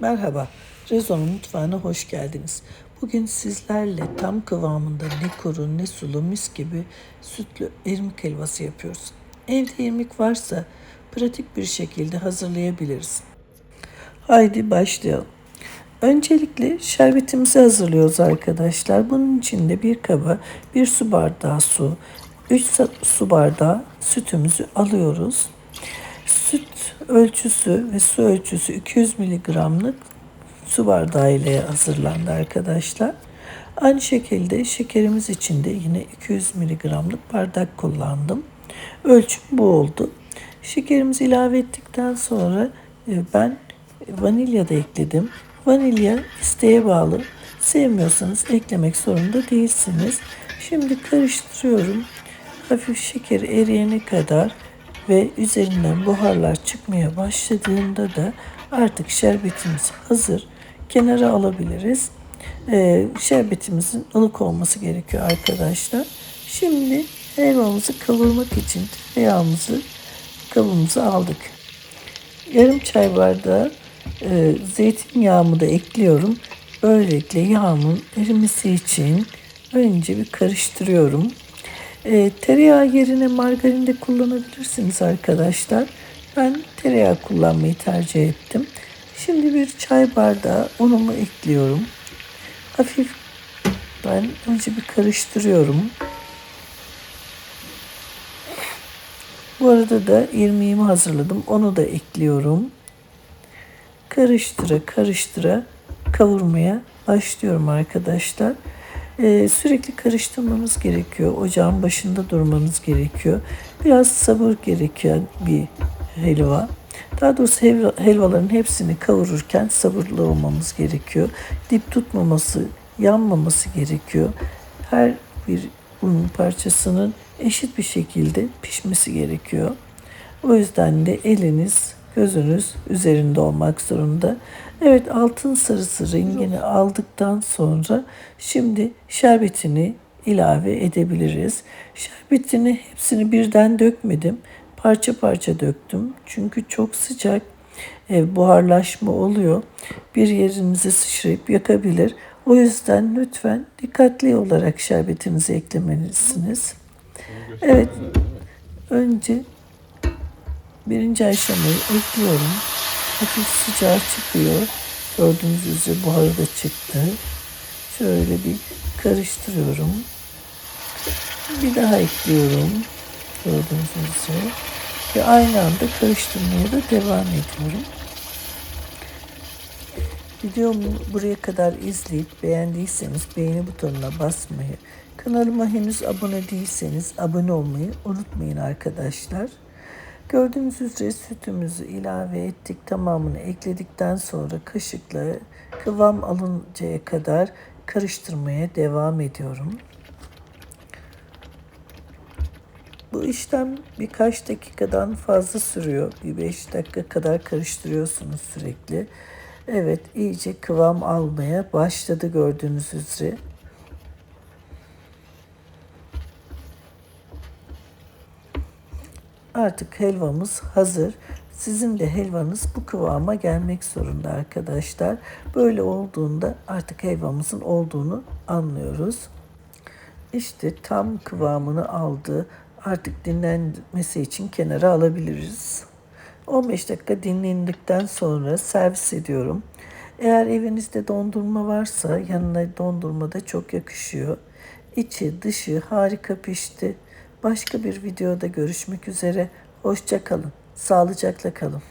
Merhaba, Rezo'nun mutfağına hoş geldiniz. Bugün sizlerle tam kıvamında ne kuru ne sulu mis gibi sütlü irmik helvası yapıyoruz. Evde irmik varsa pratik bir şekilde hazırlayabiliriz. Haydi başlayalım. Öncelikle şerbetimizi hazırlıyoruz arkadaşlar. Bunun için de bir kaba bir su bardağı su, 3 su bardağı sütümüzü alıyoruz. Ölçüsü ve su ölçüsü 200 miligramlık su bardağı ile hazırlandı arkadaşlar. Aynı şekilde şekerimiz için de yine 200 miligramlık bardak kullandım. Ölçüm bu oldu. Şekerimizi ilave ettikten sonra e, ben vanilya da ekledim. Vanilya isteğe bağlı. Sevmiyorsanız eklemek zorunda değilsiniz. Şimdi karıştırıyorum. Hafif şeker eriyene kadar ve üzerinden buharlar çıkmaya başladığında da artık şerbetimiz hazır. Kenara alabiliriz. Ee, şerbetimizin ılık olması gerekiyor arkadaşlar. Şimdi helvamızı kavurmak için tereyağımızı kabımıza aldık. Yarım çay bardağı e, zeytinyağımı da ekliyorum. Böylelikle yağımın erimesi için önce bir karıştırıyorum. E, tereyağı yerine margarin de kullanabilirsiniz arkadaşlar. Ben tereyağı kullanmayı tercih ettim. Şimdi bir çay bardağı unumu ekliyorum. Hafif ben önce bir karıştırıyorum. Bu arada da irmiğimi hazırladım. Onu da ekliyorum. Karıştıra karıştıra kavurmaya başlıyorum arkadaşlar. Ee, sürekli karıştırmamız gerekiyor. Ocağın başında durmanız gerekiyor. Biraz sabır gerekiyor bir helva. Daha doğrusu helva, helvaların hepsini kavururken sabırlı olmamız gerekiyor. Dip tutmaması, yanmaması gerekiyor. Her bir un parçasının eşit bir şekilde pişmesi gerekiyor. O yüzden de eliniz, gözünüz üzerinde olmak zorunda. Evet altın sarısı rengini aldıktan sonra şimdi şerbetini ilave edebiliriz. Şerbetini hepsini birden dökmedim. Parça parça döktüm. Çünkü çok sıcak e, buharlaşma oluyor. Bir yerinize sıçrayıp yakabilir. O yüzden lütfen dikkatli olarak şerbetinizi eklemelisiniz. Evet. Önce birinci aşamayı ekliyorum. Hafif sıcağı çıkıyor. Gördüğünüz üzere buharı da çıktı. Şöyle bir karıştırıyorum. Bir daha ekliyorum. Gördüğünüz üzere. Ve aynı anda karıştırmaya da devam ediyorum. Videomu buraya kadar izleyip beğendiyseniz beğeni butonuna basmayı, kanalıma henüz abone değilseniz abone olmayı unutmayın arkadaşlar. Gördüğünüz üzere sütümüzü ilave ettik. Tamamını ekledikten sonra kaşıkla kıvam alıncaya kadar karıştırmaya devam ediyorum. Bu işlem birkaç dakikadan fazla sürüyor. Bir beş dakika kadar karıştırıyorsunuz sürekli. Evet iyice kıvam almaya başladı gördüğünüz üzere. Artık helvamız hazır. Sizin de helvanız bu kıvama gelmek zorunda arkadaşlar. Böyle olduğunda artık helvamızın olduğunu anlıyoruz. İşte tam kıvamını aldı. Artık dinlenmesi için kenara alabiliriz. 15 dakika dinlendikten sonra servis ediyorum. Eğer evinizde dondurma varsa yanına dondurma da çok yakışıyor. İçi dışı harika pişti. Başka bir videoda görüşmek üzere. Hoşça kalın. Sağlıcakla kalın.